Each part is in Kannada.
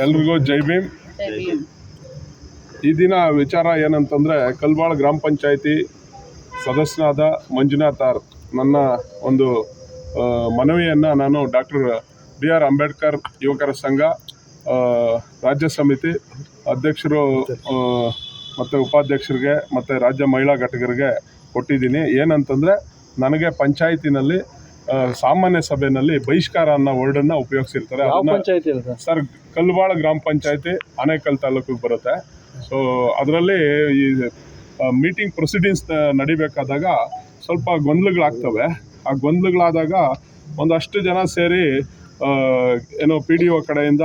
ಎಲ್ರಿಗೂ ಜೈ ಭೀಮ್. ಈ ದಿನ ವಿಚಾರ ಏನಂತಂದರೆ ಕಲ್ಬಾಳ ಗ್ರಾಮ ಪಂಚಾಯಿತಿ ಸದಸ್ಯನಾದ ಮಂಜುನಾಥ್ ಆರ್ ನನ್ನ ಒಂದು ಮನವಿಯನ್ನು ನಾನು ಡಾಕ್ಟರ್ ಬಿ ಆರ್ ಅಂಬೇಡ್ಕರ್ ಯುವಕರ ಸಂಘ ರಾಜ್ಯ ಸಮಿತಿ ಅಧ್ಯಕ್ಷರು ಮತ್ತು ಉಪಾಧ್ಯಕ್ಷರಿಗೆ ಮತ್ತು ರಾಜ್ಯ ಮಹಿಳಾ ಘಟಕರಿಗೆ ಕೊಟ್ಟಿದ್ದೀನಿ. ಏನಂತಂದರೆ ನನಗೆ ಪಂಚಾಯತಿನಲ್ಲಿ ಸಾಮಾನ್ಯ ಸಭೆಯಲ್ಲಿ ಬಹಿಷ್ಕಾರ ಅನ್ನೋ ವರ್ಡನ್ನು ಉಪಯೋಗಿಸಿರ್ತಾರೆ. ಅದನ್ನ ಸರ್? ಕಲ್ವಾಳ ಕಲ್ಬಾಳ ಗ್ರಾಮ ಪಂಚಾಯತಿ ಆನೇಕಲ್ ತಾಲೂಕಿಗೆ ಬರುತ್ತೆ. ಸೊ ಅದರಲ್ಲಿ ಈ ಮೀಟಿಂಗ್ ಪ್ರೊಸೀಡಿಂಗ್ಸ್ ನಡಿಬೇಕಾದಾಗ ಸ್ವಲ್ಪ ಗೊಂದಲಗಳಾಗ್ತವೆ. ಆ ಗೊಂದಲಗಳಾದಾಗ ಒಂದಷ್ಟು ಜನ ಸೇರಿ ಏನೋ ಪಿ ಡಿ ಒ ಕಡೆಯಿಂದ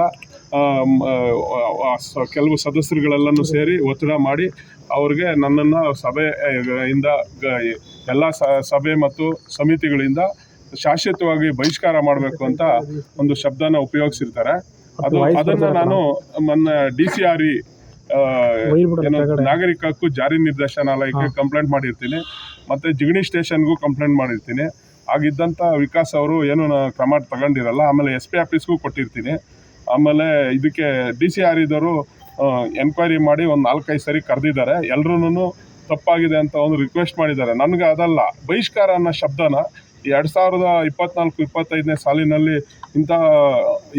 ಕೆಲವು ಸದಸ್ಯರುಗಳೆಲ್ಲನೂ ಸೇರಿ ಒತ್ತಡ ಮಾಡಿ ಅವ್ರಿಗೆ ನನ್ನನ್ನು ಸಭೆ ಗ- ಎಲ್ಲ ಸಭೆ ಮತ್ತು ಸಮಿತಿಗಳಿಂದ ಶಾಶ್ವತವಾಗಿ ಬಹಿಷ್ಕಾರ ಮಾಡಬೇಕು ಅಂತ ಒಂದು ಶಬ್ದನ ಉಪಯೋಗಿಸಿರ್ತಾರೆ. ಅದು ಅದನ್ನ ನಾನು ನನ್ನ ಡಿ ಸಿ ಆರ್ ಇ. ನಾಗರಿಕ ಹಕ್ಕು ಜಾರಿ ನಿರ್ದೇಶನಾಲಯಕ್ಕೆ ಕಂಪ್ಲೇಂಟ್ ಮಾಡಿರ್ತೀನಿ. ಮತ್ತೆ ಜಿಗಣಿ ಸ್ಟೇಷನ್ಗೂ ಕಂಪ್ಲೇಂಟ್ ಮಾಡಿರ್ತೀನಿ. ಆಗಿದ್ದಂಥ ವಿಕಾಸ್ ಅವರು ಏನು ಕ್ರಮ ತಗೊಂಡಿರಲ್ಲ ಆಮೇಲೆ ಎಸ್ ಪಿ ಆಫೀಸ್ಗೂ ಕೊಟ್ಟಿರ್ತೀನಿ. ಆಮೇಲೆ ಇದಕ್ಕೆ ಡಿ ಸಿ ಆರ್ ಇದ್ದವರು ಎನ್ಕ್ವೈರಿ ಮಾಡಿ ಒಂದು ನಾಲ್ಕೈದು ಸರಿ ಕರೆದಿದ್ದಾರೆ. ಎಲ್ರೂ ತಪ್ಪಾಗಿದೆ ಅಂತ ಒಂದು ರಿಕ್ವೆಸ್ಟ್ ಮಾಡಿದ್ದಾರೆ. ನನಗೆ ಅದಲ್ಲ ಬಹಿಷ್ಕಾರ ಅನ್ನೋ ಶಬ್ದನ ಎರಡು ಸಾವಿರದ ಇಪ್ಪತ್ನಾಲ್ಕು, ಇಪ್ಪತ್ತೈದನೇ ಸಾಲಿನಲ್ಲಿ ಇಂಥ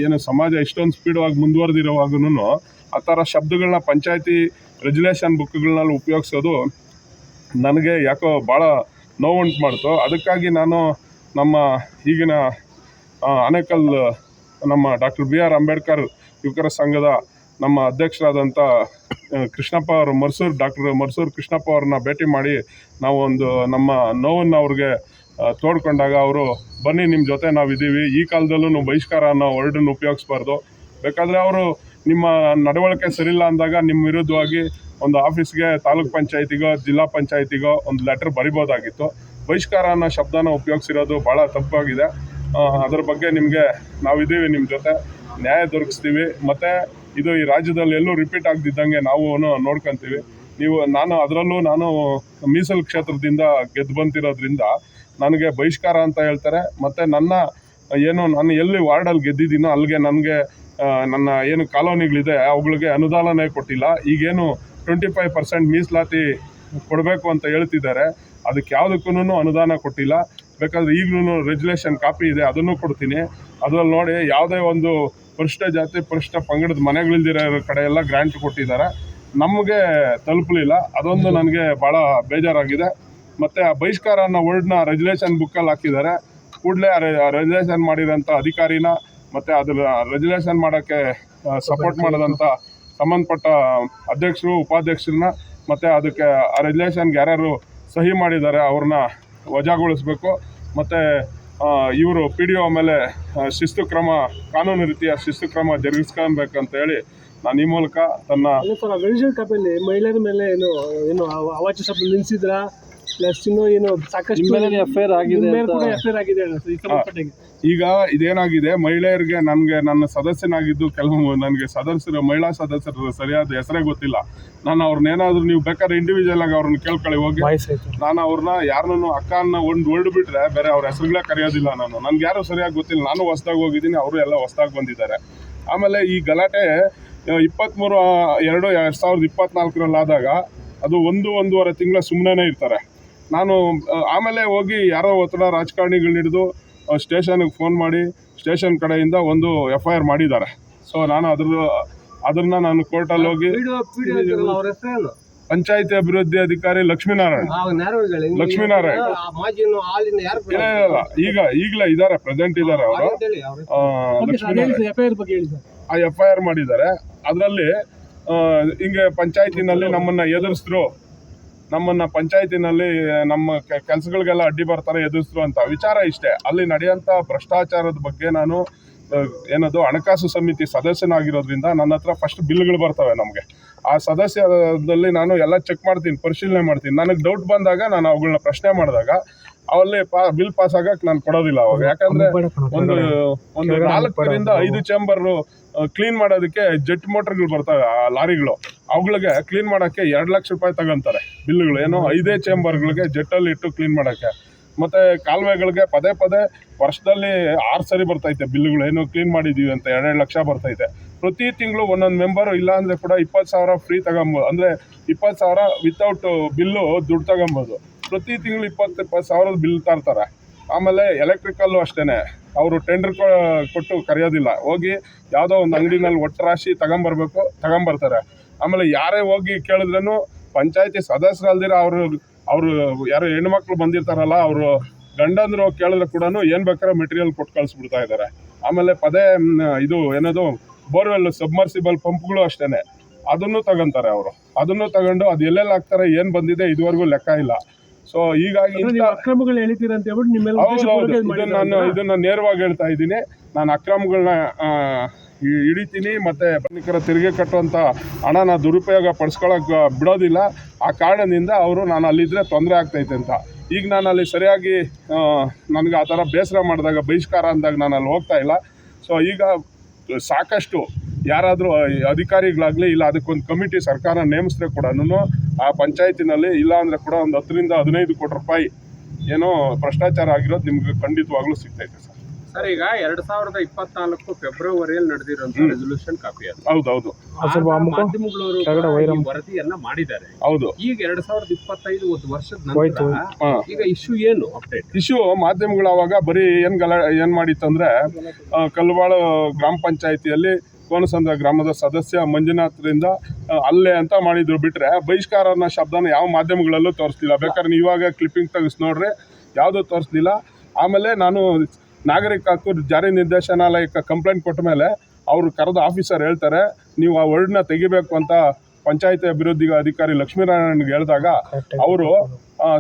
ಏನು ಸಮಾಜ ಇಷ್ಟೊಂದು ಸ್ಪೀಡವಾಗಿ ಮುಂದುವರೆದಿರುವಾಗೂ ಆ ಥರ ಶಬ್ದಗಳನ್ನ ಪಂಚಾಯತಿ ರೆಜುಲೇಷನ್ ಬುಕ್ಗಳಲ್ಲಿ ಉಪಯೋಗಿಸೋದು ನನಗೆ ಯಾಕೋ ಭಾಳ ನೋವುಂಟು ಮಾಡ್ತು. ಅದಕ್ಕಾಗಿ ನಾನು ನಮ್ಮ ಈಗಿನ ಆನೇಕಲ್ ನಮ್ಮ ಡಾಕ್ಟರ್ ಬಿ ಆರ್ ಅಂಬೇಡ್ಕರ್ ಯುವಕರ ಸಂಘದ ನಮ್ಮ ಅಧ್ಯಕ್ಷರಾದಂಥ ಕೃಷ್ಣಪ್ಪ ಅವರು, ಮರ್ಸೂರು, ಡಾಕ್ಟರ್ ಮರ್ಸೂರು ಕೃಷ್ಣಪ್ಪ ಅವ್ರನ್ನ ಭೇಟಿ ಮಾಡಿ ನಾವು ಒಂದು ನಮ್ಮ ನೋವನ್ನು ಅವ್ರಿಗೆ ತೋಡ್ಕೊಂಡಾಗ ಅವರು, ಬನ್ನಿ ನಿಮ್ಮ ಜೊತೆ ನಾವು ಇದ್ದೀವಿ ಈ ಕಾಲದಲ್ಲೂ ಬಹಿಷ್ಕಾರ ಅನ್ನೋ ವರ್ಡನ್ನು ಉಪಯೋಗಿಸ್ಬಾರ್ದು. ಬೇಕಾದರೆ ಅವರು ನಿಮ್ಮ ನಡವಳಿಕೆ ಸರಿಯಿಲ್ಲ ಅಂದಾಗ ನಿಮ್ಮ ವಿರುದ್ಧವಾಗಿ ಒಂದು ಆಫೀಸ್ಗೆ ತಾಲೂಕ್ ಪಂಚಾಯತಿಗೋ, ಜಿಲ್ಲಾ ಪಂಚಾಯತಿಗೋ ಒಂದು ಲೆಟರ್ ಬರಿಬೋದಾಗಿತ್ತು. ಬಹಿಷ್ಕಾರ ಅನ್ನೋ ಶಬ್ದನ ಉಪಯೋಗಿಸಿರೋದು ಭಾಳ ತಪ್ಪಾಗಿದೆ. ಅದ್ರ ಬಗ್ಗೆ ನಿಮಗೆ ನಾವಿದ್ದೀವಿ ನಿಮ್ಮ ಜೊತೆ. ನ್ಯಾಯ ದೊರಕಿಸ್ತೀವಿ. ಮತ್ತು ಇದು ಈ ರಾಜ್ಯದಲ್ಲಿ ಎಲ್ಲೂ ರಿಪೀಟ್ ಆಗದಿದ್ದಂಗೆ ನಾವು ನೋಡ್ಕೊತೀವಿ. ನೀವು, ನಾನು, ಅದರಲ್ಲೂ ನಾನು ಮೀಸಲು ಕ್ಷೇತ್ರದಿಂದ ಗೆದ್ದು ಬಂತಿರೋದ್ರಿಂದ ನನಗೆ ಬಹಿಷ್ಕಾರ ಅಂತ ಹೇಳ್ತಾರೆ. ಮತ್ತು ನನ್ನ ಏನು ನಾನು ಎಲ್ಲಿ ವಾರ್ಡಲ್ಲಿ ಗೆದ್ದಿದ್ದೀನೋ ಅಲ್ಲಿಗೆ ನನಗೆ ನನ್ನ ಏನು ಕಾಲೋನಿಗಳಿದೆ ಅವುಗಳಿಗೆ ಅನುದಾನನೇ ಕೊಟ್ಟಿಲ್ಲ. ಈಗೇನು ಟ್ವೆಂಟಿ ಫೈವ್ ಪರ್ಸೆಂಟ್ ಮೀಸಲಾತಿ ಕೊಡಬೇಕು ಅಂತ ಹೇಳ್ತಿದ್ದಾರೆ. ಅದಕ್ಕೆ ಯಾವುದಕ್ಕೂ ಅನುದಾನ ಕೊಟ್ಟಿಲ್ಲ. ಬೇಕಾದ್ರೆ ಈಗಲೂ ರೆಜುಲೇಷನ್ ಕಾಪಿ ಇದೆ ಅದನ್ನು ಕೊಡ್ತೀನಿ. ಅದರಲ್ಲಿ ನೋಡಿ ಯಾವುದೇ ಒಂದು ಪರಿಷ್ಠ ಜಾತಿ ಪರಿಷ್ಠ ಪಂಗಡದ ಮನೆಗಳಿಲ್ದಿರೋ ಕಡೆ ಎಲ್ಲ ಗ್ರ್ಯಾಂಟ್ ಕೊಟ್ಟಿದ್ದಾರೆ. ನಮಗೆ ತಲುಪಲಿಲ್ಲ. ಅದೊಂದು ನನಗೆ ಭಾಳ ಬೇಜಾರಾಗಿದೆ. ಮತ್ತು ಆ ಬಹಿಷ್ಕಾರ ಅನ್ನೋ ವರ್ಡ್ನ ರೆಜುಲೇಷನ್ ಬುಕ್ಕಲ್ಲಿ ಹಾಕಿದ್ದಾರೆ. ಕೂಡಲೇ ರೆಜುಲೇಷನ್ ಮಾಡಿರೋಂಥ ಅಧಿಕಾರಿನ ಮತ್ತು ಅದರ ರೆಜುಲೇಷನ್ ಮಾಡೋಕ್ಕೆ ಸಪೋರ್ಟ್ ಮಾಡಿದಂಥ ಸಂಬಂಧಪಟ್ಟ ಅಧ್ಯಕ್ಷರು ಉಪಾಧ್ಯಕ್ಷರನ್ನ ಮತ್ತು ಅದಕ್ಕೆ ಆ ರೆಜುಲೇಷನ್ಗೆ ಯಾರ್ಯಾರು ಸಹಿ ಮಾಡಿದ್ದಾರೆ ಅವ್ರನ್ನ ವಜಾಗೊಳಿಸ್ಬೇಕು. ಮತ್ತು ಇವರು ಪಿ ಡಿ ಒ ಮೇಲೆ ಶಿಸ್ತು ಕ್ರಮ ಕಾನೂನು ರೀತಿಯ ಶಿಸ್ತು ಕ್ರಮ ಜರುಗಿಸ್ಕೊಬೇಕಂತ ಹೇಳಿ ನಾನು ಈ ಮೂಲಕ ತನ್ನ ಕಾಪಿಯಲ್ಲಿ ಮಹಿಳೆಯರ ಮೇಲೆ ಏನು ಏನು ಅವ- ಅವಾಚ್ಯ ಶಬ್ದ ನಿಲ್ಲಿಸಿದ್ರ ಪ್ಲಸ್ ಇನ್ನು ಏನು ಸಾಕಷ್ಟು ಆಗಿದೆ ನಿಮ್ಮ ಮೇಲೆ ಕೂಡ ಎಫ್ಐಆರ್ ಆಗಿದೆ ಅಲ್ಲ ಸರ್ ಈ ಸಂಬಂಧಪಟ್ಟಾಗೆ? ಈಗ ಇದೇನಾಗಿದೆ ಮಹಿಳೆಯರಿಗೆ ನನಗೆ ನನ್ನ ಸದಸ್ಯನಾಗಿದ್ದು ಕೆಲವು ನನಗೆ ಸದಸ್ಯರು ಮಹಿಳಾ ಸದಸ್ಯರ ಸರಿಯಾದ ಹೆಸರೇ ಗೊತ್ತಿಲ್ಲ. ನಾನು ಅವ್ರನ್ನೇನಾದ್ರೂ ನೀವು ಬೇಕಾದ್ರೆ ಇಂಡಿವಿಜುವಲ್ ಆಗಿ ಅವ್ರನ್ನ ಕೇಳ್ಕೊಳ್ಳಿ ಹೋಗಿ. ನಾನು ಅವ್ರನ್ನ ಯಾರನ್ನೂ ಅಕ್ಕನ್ನ ಒಂದು ವರ್ಡ್ ಬಿಟ್ರೆ ಬೇರೆ ಅವ್ರ ಹೆಸರುಗಳೇ ಕರೆಯೋದಿಲ್ಲ ನಾನು. ನನ್ಗೆ ಯಾರು ಸರಿಯಾಗಿ ಗೊತ್ತಿಲ್ಲ. ನಾನು ಹೊಸ್ದಾಗಿ ಹೋಗಿದ್ದೀನಿ ಅವರು ಎಲ್ಲ ಹೊಸ್ದಾಗಿ ಬಂದಿದ್ದಾರೆ. ಆಮೇಲೆ ಈ ಗಲಾಟೆ ಇಪ್ಪತ್ತ್ಮೂರು ಎರಡು ಎರಡು ಸಾವಿರದ ಇಪ್ಪತ್ನಾಲ್ಕರಲ್ಲಿ ಆದಾಗ ಅದು ಒಂದು ಒಂದೂವರೆ ತಿಂಗಳ ಸುಮ್ಮನೆ ಇರ್ತಾರೆ. ನಾನು ಆಮೇಲೆ ಹೋಗಿ ಯಾರೋ ಒತ್ತಡ ರಾಜಕಾರಣಿಗಳನ್ನ ಹಿಡಿದು ಸ್ಟೇಷನ್ಗೆ ಫೋನ್ ಮಾಡಿ ಸ್ಟೇಷನ್ ಕಡೆಯಿಂದ ಒಂದು ಎಫ್ ಐ ಆರ್ ಮಾಡಿದ್ದಾರೆ. ಸೊ ನಾನು ಅದ್ರ ಅದನ್ನ ನಾನು ಕೋರ್ಟಲ್ಲಿ ಹೋಗಿ ಪಂಚಾಯತಿ ಅಭಿವೃದ್ಧಿ ಅಧಿಕಾರಿ ಲಕ್ಷ್ಮೀನಾರಾಯಣ. ಲಕ್ಷ್ಮೀನಾರಾಯಣ. ಇಲ್ಲ ಇಲ್ಲ. ಈಗ ಈಗಲೇ ಇದ್ದಾರೆ ಪ್ರೆಸೆಂಟ್ ಇದ್ದಾರೆ ಅವರು. ಲಕ್ಷ್ಮೀನಾರಾಯಣ ಎಫ್ಐಆರ್ ಬಗ್ಗೆ ಹೇಳಿ ಸರ್. ಆ ಎಫ್ ಐ ಆರ್ ಮಾಡಿದ್ದಾರೆ. ಅದರಲ್ಲಿ ಹಿಂಗೆ ಪಂಚಾಯತಿನಲ್ಲಿ ನಮ್ಮನ್ನ ಎದುರಿಸಿದ್ರು ನಮ್ಮನ್ನ ಪಂಚಾಯತಿನಲ್ಲಿ, ನಮ್ಮ ಕೆಲಸಗಳಿಗೆಲ್ಲ ಅಡ್ಡಿ ಬರ್ತಾರೆ ಎದುರಿಸಿದ್ರು ಅಂತ ವಿಚಾರ ಇಷ್ಟೇ. ಅಲ್ಲಿ ನಡೆಯೋಂಥ ಭ್ರಷ್ಟಾಚಾರದ ಬಗ್ಗೆ ನಾನು ಏನದು, ಹಣಕಾಸು ಸಮಿತಿ ಸದಸ್ಯನಾಗಿರೋದ್ರಿಂದ ನನ್ನ ಹತ್ರ ಫಸ್ಟ್ ಬಿಲ್ಗಳು ಬರ್ತವೆ ನಮಗೆ. ಆ ಸದಸ್ಯದಲ್ಲಿ ನಾನು ಎಲ್ಲ ಚೆಕ್ ಮಾಡ್ತೀನಿ, ಪರಿಶೀಲನೆ ಮಾಡ್ತೀನಿ. ನನಗೆ ಡೌಟ್ ಬಂದಾಗ ನಾನು ಅವುಗಳನ್ನ ಪ್ರಶ್ನೆ ಮಾಡಿದಾಗ ಅವಲ್ಲಿ ಪಾ ಬಿಲ್ ಪಾಸ್ ಆಗಕ್ಕೆ ನಾನು ಕೊಡೋದಿಲ್ಲ ಅವಾಗ. ಯಾಕಂದ್ರೆ ಒಂದು ಒಂದು ನಾಲ್ಕರಿಂದ ಐದು ಚೇಂಬರ್ ಕ್ಲೀನ್ ಮಾಡೋದಕ್ಕೆ ಜೆಟ್ ಮೋಟರ್ಗಳು ಬರ್ತವೆ ಆ ಲಾರಿಗಳು. ಅವುಗಳಿಗೆ ಕ್ಲೀನ್ ಮಾಡೋಕ್ಕೆ ಎರಡು ಲಕ್ಷ ರೂಪಾಯಿ ತಗೊಂತಾರೆ ಬಿಲ್ಗಳು. ಏನೋ ಐದೇ ಚೇಂಬರ್ಗಳಿಗೆ ಜೆಟ್ಟಲ್ಲಿ ಇಟ್ಟು ಕ್ಲೀನ್ ಮಾಡೋಕ್ಕೆ. ಮತ್ತು ಕಾಲುವೆಗಳಿಗೆ ಪದೇ ಪದೇ ವರ್ಷದಲ್ಲಿ ಆರು ಸರಿ ಬರ್ತೈತೆ ಬಿಲ್ಗಳು. ಏನು ಕ್ಲೀನ್ ಮಾಡಿದ್ದೀವಿ ಅಂತ ಎರಡೆರಡು ಲಕ್ಷ ಬರ್ತೈತೆ. ಪ್ರತಿ ತಿಂಗಳು ಒಂದೊಂದು ಮೆಂಬರು ಇಲ್ಲ ಅಂದರೆ ಕೂಡ ಇಪ್ಪತ್ತು ಸಾವಿರ ಫ್ರೀ ತಗೊಬೋದು ಅಂದರೆ ಇಪ್ಪತ್ತು ಸಾವಿರ ವಿತೌಟ್ ಬಿಲ್ಲು ದುಡ್ಡು ತಗೊಬೋದು. ಪ್ರತಿ ತಿಂಗಳು ಇಪ್ಪತ್ತು ಸಾವಿರದ ಬಿಲ್ ತರ್ತಾರೆ ಆಮೇಲೆ ಎಲೆಕ್ಟ್ರಿಕಲ್ಲು ಅಷ್ಟೇ ಅವರು ಟೆಂಡರ್ ಕೊಟ್ಟು ಕರೆಯೋದಿಲ್ಲ. ಹೋಗಿ ಯಾವುದೋ ಒಂದು ಅಂಗಡಿನಲ್ಲಿ ಒಟ್ಟು ರಾಶಿ ತಗೊಂಬರ್ಬೇಕು, ತಗೊಂಬರ್ತಾರೆ. ಆಮೇಲೆ ಯಾರೇ ಹೋಗಿ ಕೇಳಿದ್ರೂ ಪಂಚಾಯತಿ ಸದಸ್ಯರು ಅಲ್ದಿರ ಅವರು ಅವರು ಯಾರು ಹೆಣ್ಮಕ್ಳು ಬಂದಿರ್ತಾರಲ್ಲ, ಅವರು ಗಂಡಂದ್ರು ಕೇಳಿದ್ರೆ ಕೂಡ ಏನು ಬೇಕಾದ್ರೆ ಮೆಟೀರಿಯಲ್ ಕೊಟ್ಟು ಕಳಿಸ್ಬಿಡ್ತಾ ಇದ್ದಾರೆ. ಆಮೇಲೆ ಪದೇ ಇದು ಏನದು ಬೋರ್ವೆಲ್ ಸಬ್ಮರ್ಸಿಬಲ್ ಪಂಪ್ಗಳು ಅಷ್ಟೇ ಅದನ್ನು ತಗೊಂತಾರೆ ಅವರು. ಅದನ್ನು ತಗೊಂಡು ಅದು ಎಲ್ಲೆಲ್ಲಿ ಹಾಕ್ತಾರೆ, ಏನು ಬಂದಿದೆ ಇದುವರೆಗೂ ಲೆಕ್ಕ ಇಲ್ಲ. ಸೊ ಹೀಗಾಗಿ ಅಕ್ರಮಗಳು ಎಳಿತೀರ ಅಂತ ಹೇಳ್ಬಿಟ್ಟು ನಾನು? ಇದನ್ನ ನೇರವಾಗಿ ಹೇಳ್ತಾ ಇದ್ದೀನಿ. ನಾನು ಅಕ್ರಮಗಳನ್ನ ಹಿಡಿತೀನಿ ಮತ್ತೆ ಪ್ರಯಾಣಿಕರ ತೆರಿಗೆ ಕಟ್ಟುವಂಥ ಹಣನ ದುರುಪಯೋಗ ಪಡಿಸ್ಕೊಳಕ್ ಬಿಡೋದಿಲ್ಲ. ಆ ಕಾರಣದಿಂದ ಅವರು ನಾನು ಅಲ್ಲಿದ್ದರೆ ತೊಂದರೆ ಆಗ್ತೈತೆ ಅಂತ. ಈಗ ನಾನು ಅಲ್ಲಿ ಸರಿಯಾಗಿ ನನಗೆ ಆ ಥರ ಬೇಸರ ಮಾಡಿದಾಗ ಬಹಿಷ್ಕಾರ ಅಂದಾಗ ನಾನು ಅಲ್ಲಿ ಹೋಗ್ತಾ ಇಲ್ಲ. ಸೊ ಈಗ ಸಾಕಷ್ಟು ಯಾರಾದರೂ ಅಧಿಕಾರಿಗಳಾಗಲಿ ಇಲ್ಲ ಅದಕ್ಕೊಂದು ಕಮಿಟಿ ಸರ್ಕಾರ ನೇಮಿಸಿದ್ರೆ ಕೂಡ ಆ ಪಂಚಾಯತಿನಲ್ಲಿ ಇಲ್ಲ ಅಂದರೆ ಕೂಡ ಒಂದು ಹತ್ತರಿಂದ ಹದಿನೈದು ಕೋಟಿ ರೂಪಾಯಿ ಏನೋ ಭ್ರಷ್ಟಾಚಾರ ಆಗಿರೋದು ನಿಮ್ಗೆ ಖಂಡಿತವಾಗ್ಲೂ ಸಿಗ್ತೈತೆ ಸರ್. ಸರ್ ಈಗ ಎರಡ್ ಸಾವಿರದ ಇಪ್ಪತ್ನಾಲ್ಕು ಫೆಬ್ರವರಿಯಲ್ಲಿ ನಡೆದಿರುವಂತಹ. ರೆಸೊಲ್ಯೂಷನ್ ಕಾಪಿ ಅದು. ಹೌದೌದು. ಮಾಧ್ಯಮಗಳವರು ವರದಿಯನ್ನ ಮಾಡಿದ್ದಾರೆ. ಹೌದು. ಈಗ ಎರಡ್ ಸಾವಿರದ ಇಪ್ಪತ್ತೈದು ಒಂದು ವರ್ಷದ ನಂತರ ಈಗ ಇಶ್ಯೂ ಏನು ಅಪ್ಡೇಟ್ ಇಶ್ಯೂ ಮಾಧ್ಯಮಗಳು ಅವಾಗ ಬರೀ ಏನು ಗಲ ಏನು ಮಾಡಿತ್ತಂದ್ರೆ ಕಲ್ವಾಳು ಗ್ರಾಮ ಪಂಚಾಯಿತಿಯಲ್ಲಿ ಕೋನಸಂದ್ರ ಗ್ರಾಮದ ಸದಸ್ಯ ಮಂಜುನಾಥ್ರಿಂದ ಅಲ್ಲೇ ಅಂತ ಮಾಡಿದ್ರು. ಬಿಟ್ರೆ ಬಹಿಷ್ಕಾರ ಅನ್ನೋ ಶಬ್ದನ ಯಾವ ಮಾಧ್ಯಮಗಳಲ್ಲೂ ತೋರಿಸ್ಲಿಲ್ಲ. ಬೇಕಾದ್ರೆ ನೀವು ಇವಾಗ ಕ್ಲಿಪ್ಪಿಂಗ್ ತೆಗೆಸಿ ನೋಡ್ರಿ. ಯಾವುದೂ ತೋರಿಸ್ಲಿಲ್ಲ. ಆಮೇಲೆ ನಾನು ನಾಗರಿಕ ಹಕ್ಕು ಜಾರಿ ನಿರ್ದೇಶನಾಲಯಕ್ಕೆ ಕಂಪ್ಲೇಂಟ್ ಕೊಟ್ಟ ಮೇಲೆ ಅವರು ಕರೆದ ಆಫೀಸರ್ ಹೇಳ್ತಾರೆ ನೀವು ಆ ವರ್ಡ್ನ ತೆಗಿಬೇಕು ಅಂತ ಪಂಚಾಯತಿ ಅಭಿವೃದ್ಧಿ ಅಧಿಕಾರಿ ಲಕ್ಷ್ಮೀನಾರಾಯಣಗೆ ಹೇಳಿದಾಗ ಅವರು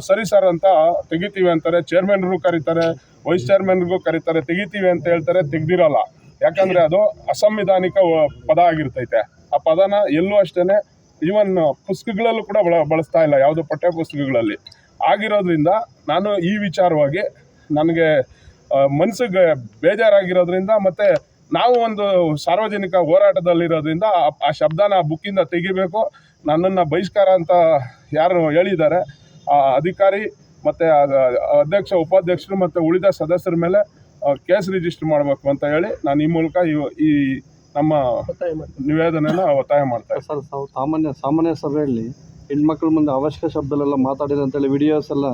ಸರಿ ಸರ್ ಅಂತ ತೆಗಿತೀವಿ ಅಂತಾರೆ. ಚೇರ್ಮನ್ರು ಕರೀತಾರೆ ವೈಸ್ ಚೇರ್ಮನ್ಗೂ ಕರೀತಾರೆ ತೆಗಿತೀವಿ ಅಂತ ಹೇಳ್ತಾರೆ ತೆಗ್ದಿರಲ್ಲ. ಯಾಕಂದ್ರೆ ಅದು ಅಸಂವಿಧಾನಿಕ ಪದ ಆಗಿರ್ತೈತೆ. ಆ ಪದನ ಎಲ್ಲೂ ಅಷ್ಟೇ ಈವನ್ ಪುಸ್ತಕಗಳಲ್ಲೂ ಕೂಡ ಬಳ ಬಳಸ್ತಾ ಇಲ್ಲ, ಯಾವುದೋ ಪಠ್ಯ ಪುಸ್ತಕಗಳಲ್ಲಿ. ಆಗಿರೋದ್ರಿಂದ ನಾನು ಈ ವಿಚಾರವಾಗಿ ನನಗೆ ಮನಸ್ಸಿಗೆ ಬೇಜಾರಾಗಿರೋದ್ರಿಂದ ಮತ್ತು ನಾವು ಒಂದು ಸಾರ್ವಜನಿಕ ಹೋರಾಟದಲ್ಲಿರೋದ್ರಿಂದ ಆ ಶಬ್ದನ ಆ ಬುಕ್ಕಿಂದ ತೆಗಿಬೇಕು. ನನ್ನನ್ನು ಬಹಿಷ್ಕಾರ ಅಂತ ಯಾರು ಹೇಳಿದ್ದಾರೆ. ಆ ಅಧಿಕಾರಿ ಮತ್ತು ಅಧ್ಯಕ್ಷ, ಉಪಾಧ್ಯಕ್ಷರು ಮತ್ತು ಉಳಿದ ಸದಸ್ಯರ ಮೇಲೆ ಕೇಸ್ ರಿಜಿಸ್ಟರ್ ಮಾಡಬೇಕು ಅಂತ ಹೇಳಿ ನಾನು ಈ ಮೂಲಕ ಇವ- ಈ ನಮ್ಮ. ನಿವೇದನೆನ ಒತ್ತಾಯ ಮಾಡ್ತಾ ಇದ್ದೀನಿ. ಸರ್ ಸಾಮಾನ್ಯ ಸಾಮಾನ್ಯ ಸಭೆಯಲ್ಲಿ ಹೆಣ್ಮಕ್ಳ ಮುಂದೆ ಅವಶ್ಯಕ ಶಬ್ದಲೆಲ್ಲ ಮಾತಾಡಿದೆ ಅಂತೇಳಿ ವಿಡಿಯೋಸ್ ಎಲ್ಲ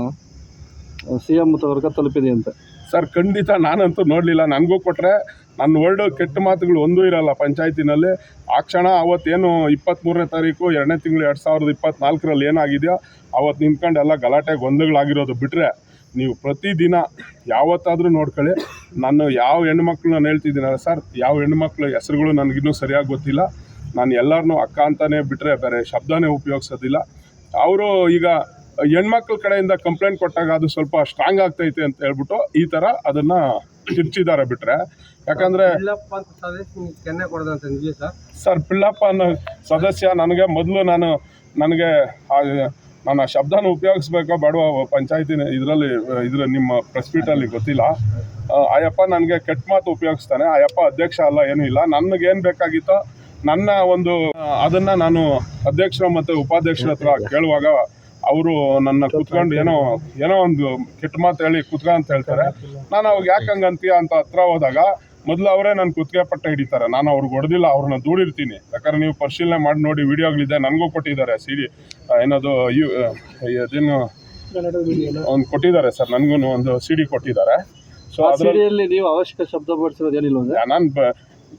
ಸಿ ಎಂ ತವರ್ಗ ತಲುಪಿದೆ ಅಂತ ಸರ್ ಖಂಡಿತ ನಾನಂತೂ ನೋಡಲಿಲ್ಲ ನನಗೂ ಕೊಟ್ಟರೆ ನನ್ನ ವರ್ಡು ಕೆಟ್ಟ ಮಾತುಗಳು ಒಂದೂ ಇರಲ್ಲ ಪಂಚಾಯತಿನಲ್ಲಿ ಆ ಕ್ಷಣ ಅವತ್ತೇನು ಇಪ್ಪತ್ತ್ಮೂರನೇ ತಾರೀಕು ಎರಡನೇ ತಿಂಗಳು ಎರಡು ಸಾವಿರದ ಇಪ್ಪತ್ನಾಲ್ಕರಲ್ಲಿ ಏನಾಗಿದೆಯೋ ಅವತ್ತು ನಿಂತ್ಕೊಂಡು ಎಲ್ಲ ಗಲಾಟೆ ಗೊಂದಗಳಾಗಿರೋದು ಬಿಟ್ಟರೆ ನೀವು ಪ್ರತಿದಿನ ಯಾವತ್ತಾದರೂ ನೋಡ್ಕೊಳ್ಳಿ. ನಾನು ಯಾವ ಹೆಣ್ಮಕ್ಳು ನಾನು ಹೇಳ್ತಿದ್ದೀನಲ್ಲ ಸರ್ ಯಾವ ಹೆಣ್ಮಕ್ಳು ಹೆಸರುಗಳು ನನಗಿನ್ನೂ ಸರಿಯಾಗಿ ಗೊತ್ತಿಲ್ಲ. ನಾನು ಎಲ್ಲರನ್ನೂ ಅಕ್ಕ ಅಂತಲೇ ಬಿಟ್ಟರೆ ಬೇರೆ ಶಬ್ದನೇ ಉಪಯೋಗಿಸೋದಿಲ್ಲ. ಅವರು ಈಗ ಹೆಣ್ಮಕ್ಳ ಕಡೆಯಿಂದ ಕಂಪ್ಲೇಂಟ್ ಕೊಟ್ಟಾಗ ಅದು ಸ್ವಲ್ಪ ಸ್ಟ್ರಾಂಗ್ ಆಗ್ತೈತೆ ಅಂತ ಹೇಳ್ಬಿಟ್ಟು ಈ ಥರ ಅದನ್ನು ತಿರ್ಚಿದ್ದಾರೆ ಬಿಟ್ಟರೆ ಯಾಕಂದರೆ ಸರ್. ಪಿಳ್ಳಪ್ಪನ ಪಿಳ್ಳಪ್ಪ ಅನ್ನೋ ಸದಸ್ಯ ನನಗೆ ಮೊದಲು ನಾನು ನನಗೆ ಆ ನಾನು ಆ ಶಬ್ದನ ಉಪಯೋಗಿಸ್ಬೇಕೋ ಬೇಡವೋ ಪಂಚಾಯತಿನ ಇದರಲ್ಲಿ, ಇದ್ರ ನಿಮ್ಮ ಪ್ರೆಸ್ ಮೀಟಲ್ಲಿ ಗೊತ್ತಿಲ್ಲ. ಆಯಪ್ಪ ನನಗೆ ಕೆಟ್ಟ ಮಾತು ಉಪಯೋಗಿಸ್ತಾನೆ ಆಯಪ್ಪ ಅಧ್ಯಕ್ಷ ಅಲ್ಲ, ಏನೂ ಇಲ್ಲ. ನನಗೇನು ಬೇಕಾಗಿತ್ತೋ, ನನ್ನ ಒಂದು, ಅದನ್ನು ನಾನು ಅಧ್ಯಕ್ಷರ ಮತ್ತು ಉಪಾಧ್ಯಕ್ಷರ ಹತ್ರ ಕೇಳುವಾಗ ಅವರು ನನ್ನ ಕುತ್ಕೊಂಡು ಏನೋ ಏನೋ ಒಂದು ಕೆಟ್ಟ ಮಾತು ಹೇಳಿ ಕೂತ್ಕ ಅಂತ ಹೇಳ್ತಾರೆ. ನಾನು ಅವಾಗ ಯಾಕೆ ಹಂಗಂತೀಯ ಅಂತ ಹತ್ರ ಹೋದಾಗ ಮೊದಲು ಅವರೇ ನನ್ನ ಕುತ್ತಿಗೆ ಪಟ್ಟ ಹಿಡಿತಾರೆ. ನಾನು ಅವ್ರಿಗೆ ಹೊಡೆದಿಲ್ಲ ಅವ್ರನ್ನ ದೂಡಿರ್ತೀನಿ. ಯಾಕಂದ್ರೆ ನೀವು ಪರಿಶೀಲನೆ ಮಾಡಿ ನೋಡಿ ವಿಡಿಯೋಗಳಿದೆ ನನಗೂ ಕೊಟ್ಟಿದ್ದಾರೆ ಸಿ ಡಿ ಏನದು ಯು ಅದೇನು ಅವ್ನು ಕೊಟ್ಟಿದ್ದಾರೆ ಸರ್ ನನಗೂ ಒಂದು ಸಿ ಡಿ ಕೊಟ್ಟಿದ್ದಾರೆ. ಸೊ ಆ ಅದರಲ್ಲಿ ಸಿಡಿಯಲ್ಲಿ ನೀವು ಅವಶ್ಯಕ ಶಬ್ದ ಬಳಸಿರೋದು ಏನಿಲ್ಲ ಅಂದ್ರೆ? ನಾನು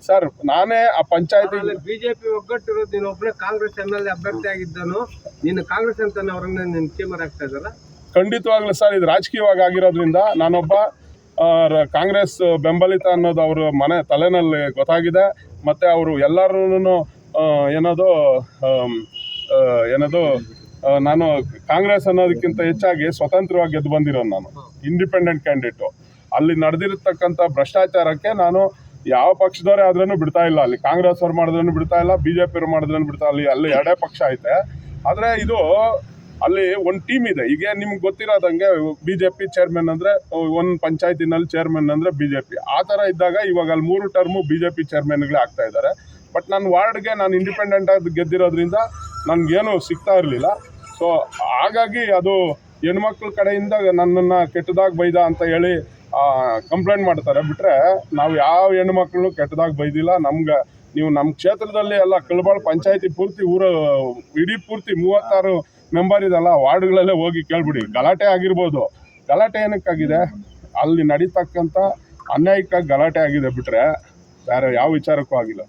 ಸರ್ ನಾನೇ ಆ ಪಂಚಾಯತಿ ಬಿಜೆಪಿ ಒಗ್ಗಟ್ಟಿರೋದು ನೀನು ಒಬ್ಬನೇ ಕಾಂಗ್ರೆಸ್ ಎಂ ಎಲ್ ಎ ಅಭ್ಯರ್ಥಿ ಆಗಿದ್ದನು. ನೀನು ಕಾಂಗ್ರೆಸ್ ಅಂತ ಅವರನ್ನ ನಿನ್ ಚೇಮರ್ ಆಗ್ತಾ ಇದ್ದಾರ? ಖಂಡಿತವಾಗ್ಲೂ ಸರ್ ಇದು ರಾಜಕೀಯವಾಗಿ ಆಗಿರೋದ್ರಿಂದ ನಾನೊಬ್ಬ ಕಾಂಗ್ರೆಸ್ ಬೆಂಬಲಿತ ಅನ್ನೋದು ಅವ್ರ ಮನೆ ತಲೆನಲ್ಲಿ ಗೊತ್ತಾಗಿದೆ. ಮತ್ತು ಅವರು ಎಲ್ಲರೂ ಏನದು ಏನದು ನಾನು ಕಾಂಗ್ರೆಸ್ ಅನ್ನೋದಕ್ಕಿಂತ ಹೆಚ್ಚಾಗಿ ಸ್ವತಂತ್ರವಾಗಿ ಗೆದ್ದು ಬಂದಿರೋನು ನಾನು ಇಂಡಿಪೆಂಡೆಂಟ್ ಕ್ಯಾಂಡಿಡೇಟು ಅಲ್ಲಿ ನಡೆದಿರತಕ್ಕಂಥ ಭ್ರಷ್ಟಾಚಾರಕ್ಕೆ ನಾನು ಯಾವ ಪಕ್ಷದವರೇ ಆದ್ರೂ ಬಿಡ್ತಾ ಇಲ್ಲ. ಅಲ್ಲಿ ಕಾಂಗ್ರೆಸ್ ಅವ್ರು ಮಾಡಿದ್ರೂ ಬಿಡ್ತಾ ಇಲ್ಲ ಬಿ ಜೆ ಪಿಯವ್ರು ಮಾಡಿದ್ರೂ ಬಿಡ್ತಾ ಅಲ್ಲಿ ಅಲ್ಲಿ ಎರಡೇ ಪಕ್ಷ ಐತೆ. ಆದರೆ ಇದು ಅಲ್ಲಿ ಒಂದು ಟೀಮ್ ಇದೆ. ಈಗ ನಿಮ್ಗೆ ಗೊತ್ತಿರೋದಂಗೆ ಬಿ ಜೆ ಪಿ ಚೇರ್ಮನ್ ಅಂದರೆ ಒಂದು ಪಂಚಾಯತಿನಲ್ಲಿ ಚೇರ್ಮನ್ ಅಂದರೆ ಬಿ ಜೆ ಪಿ ಆ ಥರ ಇದ್ದಾಗ ಇವಾಗ ಅಲ್ಲಿ ಮೂರು ಟರ್ಮು ಬಿ ಜೆ ಪಿ ಚೇರ್ಮನ್ಗಳೇ ಆಗ್ತಾ ಇದ್ದಾರೆ. ಬಟ್ ನನ್ನ ವಾರ್ಡ್ಗೆ ನಾನು ಇಂಡಿಪೆಂಡೆಂಟ್ ಆಗಿ ಗೆದ್ದಿರೋದ್ರಿಂದ ನನಗೇನು ಸಿಗ್ತಾ ಇರಲಿಲ್ಲ. ಸೊ ಹಾಗಾಗಿ ಅದು ಹೆಣ್ಮಕ್ಳ ಕಡೆಯಿಂದ ನನ್ನನ್ನು ಕೆಟ್ಟದಾಗಿ ಬೈದ ಅಂತ ಹೇಳಿ ಕಂಪ್ಲೇಂಟ್ ಮಾಡ್ತಾರೆ. ಬಿಟ್ಟರೆ ನಾವು ಯಾವ ಹೆಣ್ಮಕ್ಳು ಕೆಟ್ಟದಾಗಿ ಬೈದಿಲ್ಲ. ನಮ್ಗೆ ನೀವು ನಮ್ಮ ಕ್ಷೇತ್ರದಲ್ಲಿ ಎಲ್ಲ ಕಳ್ಬಾಳ್ ಪಂಚಾಯತಿ ಪೂರ್ತಿ ಊರ, ಇಡೀ ಪೂರ್ತಿ ಮೂವತ್ತಾರು ಮೆಂಬರ್ ಇದಲ್ಲ, ವಾರ್ಡ್ಗಳಲ್ಲೇ ಹೋಗಿ ಕೇಳ್ಬಿಡಿ. ಗಲಾಟೆ ಆಗಿರ್ಬೋದು. ಗಲಾಟೆ ಏನಕ್ಕಾಗಿದೆ? ಅಲ್ಲಿ ನಡೀತಕ್ಕಂಥ ಅನ್ಯಾಯಕ್ಕಾಗಿ ಗಲಾಟೆ ಆಗಿದೆ ಬಿಟ್ಟರೆ ಬೇರೆ ಯಾವ ವಿಚಾರಕ್ಕೂ ಆಗಿಲ್ಲ.